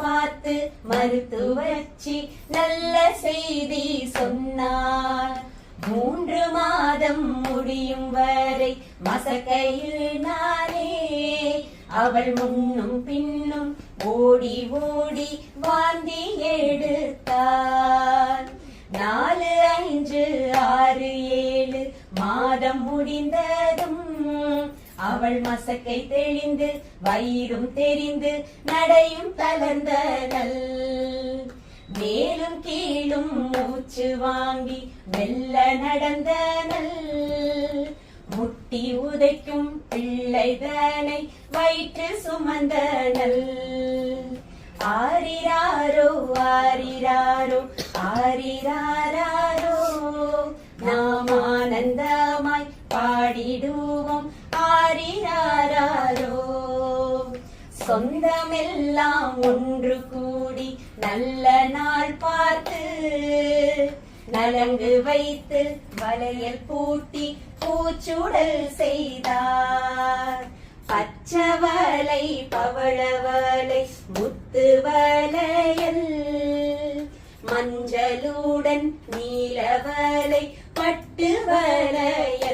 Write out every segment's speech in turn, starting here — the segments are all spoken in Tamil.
பார்த்து மருத்துவச்சி நல்ல செய்தி சொன்னார். மூன்று மாதம் முடியும் வரை மசக்கையில் நானே அவள் முன்னும் பின்னும் ஓடி ஓடி வாந்தி எடுத்தார். நாலு அஞ்சு ஆறு ஏழு மாதம் முடிந்ததும் அவள் மசக்கை தெளிந்து வயிறும் தெரிந்து நடையும் தளர்ந்தனள். மேலும் கீழும் மூச்சு வாங்கி மெல்ல நடந்தனல் முட்டி உதைக்கும் பிள்ளைதனை வயிற்று சுமந்தனல் ஆரிராரோ ஆரிராரோ ஆரிராரோ நாம் ஆனந்தமாய் பாடிடுவோம் ஆரிராரோ சொந்தமெல்லாம் ஒன்று கூடி நல்ல நாள் பார்த்து நலங்கு வைத்து வளையல் பூட்டி பூச்சுடல் செய்தார். பச்சவலை பவளவலை முத்து வளையல் மஞ்சளுடன் நீலவலை பட்டு வளையல்.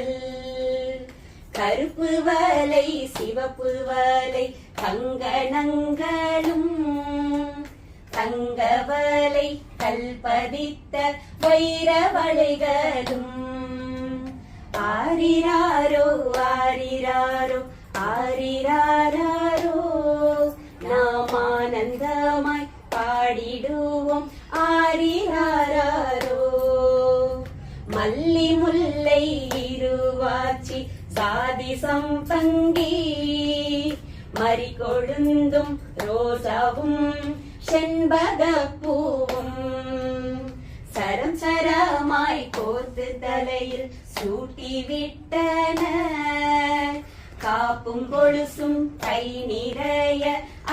கருப்பு வலை சிவப்பு வலை கங்கணங்களும் தங்க வலை கல்பதித்த வைர வலைகளும் ஆரிராரோ ஆரிராரோ ஆரிராரோ நாம் ஆனந்தமாய் பாடிடுவோம் ஆரிராரோ மல்லி முல்லை சாதி சம்பங்கி மறி கொழுந்தும் ரோசாவும் செண்பக பூவும் சரம் சரமாய் கோர்த்து தலையில் சூட்டி விட்டன. காப்பும் கொழுசும் கை நிறைய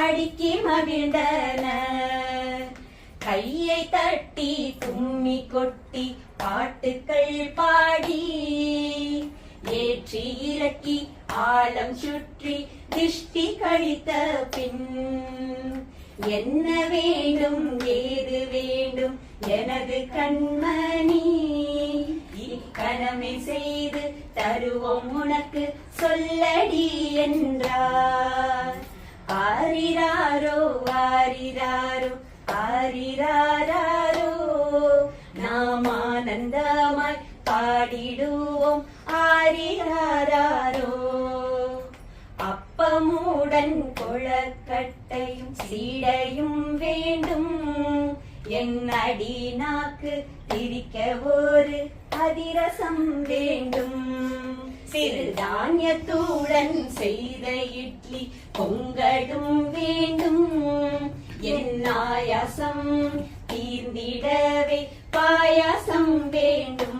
அடுக்கி மகிழ்ந்தன. கையை தட்டி தும்மி கொட்டி பாட்டுக்கள் பாடி ஏற்றி இறக்கி ஆழம் சுற்றி திருஷ்டி கழித்த பின் என்ன வேண்டும்? ஏது வேண்டும்? எனது கண்மணி இக்கணமே செய்து தருவோம் உனக்கு. சொல்லடி என்றார். ஆரிராரோ ஆரிராரோ ஆரிராரோ நாம் ஆனந்தமாய் பாடிடுவோம். ஆரிராரோ அப்பமுடன் கொழக்கட்டையும் சீடையும் வேண்டும். என் அடி நாக்கு திரிக்க ஒரு அதிரசம் வேண்டும். சிறு தானியத்துடன் செய்த இட்லி பொங்கலும் வேண்டும். என் ஆயாசம் தீர்ந்திடவே பாயாசம் வேண்டும்.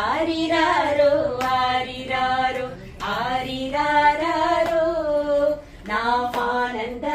ஆரிராரோ ஆரிராரோ ஆரிராரோ நாம் ஆனந்த